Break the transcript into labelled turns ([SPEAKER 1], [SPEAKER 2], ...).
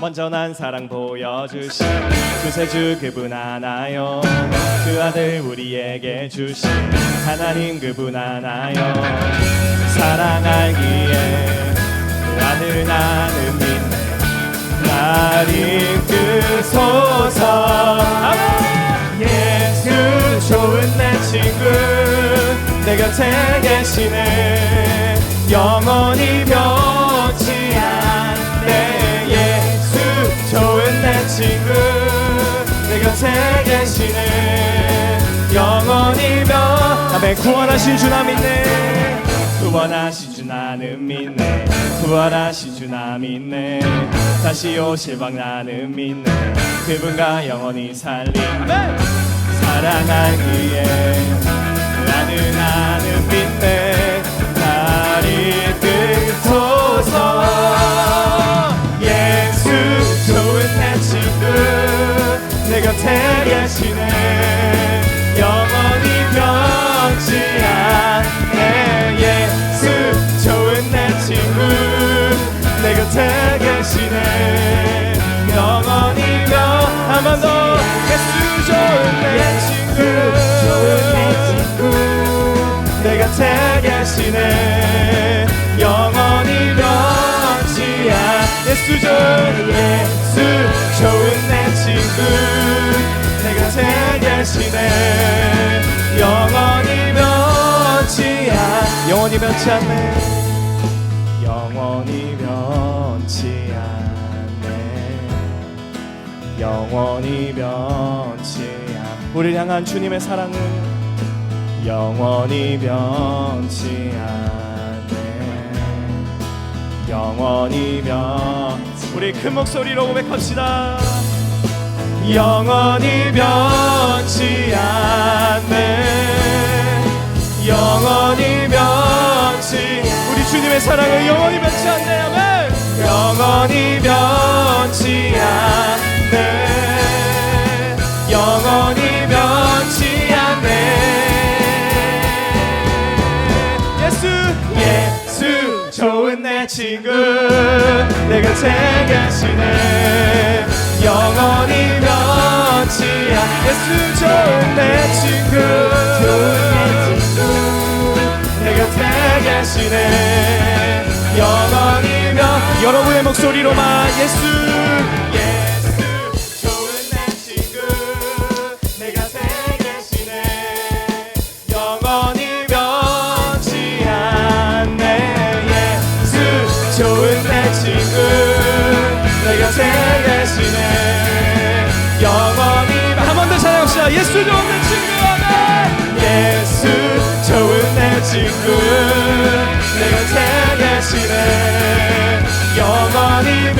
[SPEAKER 1] 먼저 난 사랑 보여주신 구세주 그분 하나요. 그 아들 우리에게 주신 하나님 그분 하나요. 사랑하기에 그 아들 나는 믿네. 날 이끄소서. 예수 좋은 내 친구. 내 곁에 계시네. 영원히 변 계시네 영원히 변 아멘. 구원하신 주 나 믿네. 구원하신 주 나는 믿네. 구원하신 주 나 믿네. 다시 오실 방 나는 믿네. 그분과 영원히 살림 아멘. 사랑하기에 내 친구 내 곁에 계시네 영원히 변치 않 영원히 변치 않네. 영원히 변치 않네. 영원히 변치 않 우리를 향한 주님의 사랑은 영원히 변치 않네. 영원히 변 우리 큰 목소리로 고백합시다 영원히 변치 않네. 영원히 변치 우리 주님의 사랑은 영원히 변치 않네. 아멘. 영원히 변치 않네. 영원히 변치 않네. 예수 예수 좋은 내 친구 내 곁에 계시네 영원히 않 예수 좋은 내 친구. 내 곁에 계시네. 영원히 변 여러분의 목소리로만 예수 좋은 내 친구 내 곁에 계시네 영원히